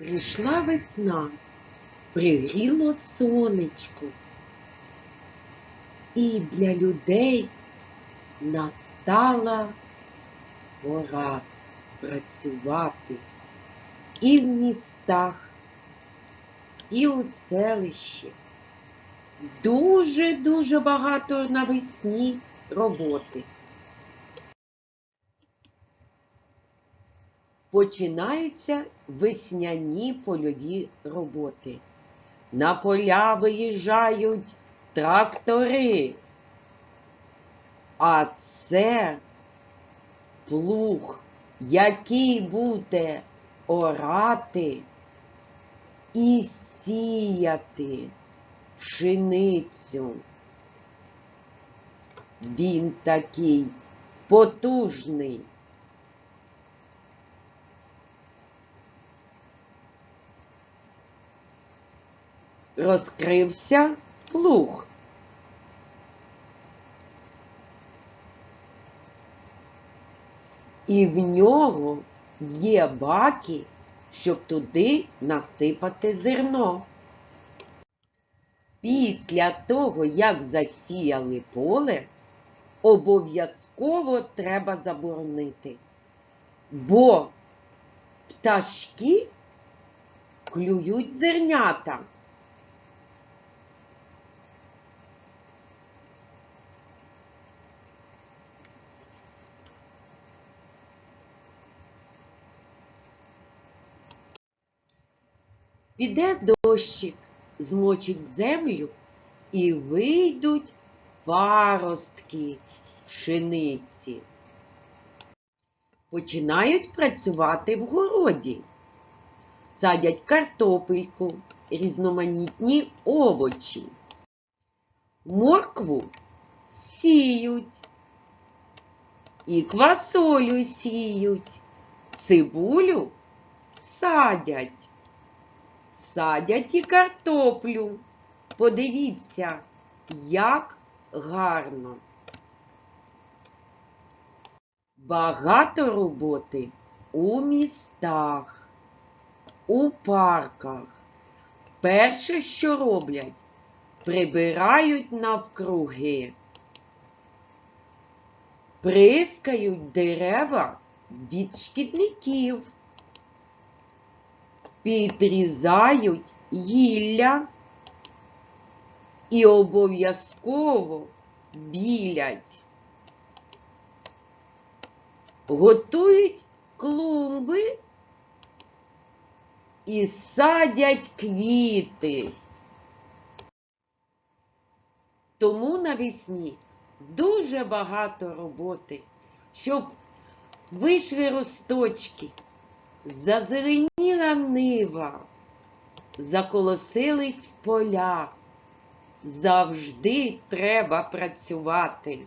Прийшла весна, пригріло сонечко, і для людей настала пора працювати і в містах, і у селищі. Дуже-дуже багато навесні роботи. Починаються весняні польові роботи. На поля виїжджають трактори. А це плуг, який буде орати і сіяти пшеницю. Він такий потужний. Розкрився плуг. І в нього є баки, щоб туди насипати зерно. Після того, як засіяли поле, обов'язково треба заборонити, бо пташки клюють зернята. Піде дощик, змочить землю і вийдуть паростки пшениці. Починають працювати в городі. Садять картопельку, різноманітні овочі. Моркву сіють. І квасолю сіють, цибулю садять садять і картоплю. Подивіться, як гарно. Багато роботи у містах, у парках. Перше, що роблять, прибирають навкруги, прискають дерева від шкідників підрізають гілля і обов'язково білять. Готують клумби і садять квіти. Тому навесні дуже багато роботи, щоб вийшли росточки, зазеленіла нива, заколосились поля. Завжди треба працювати.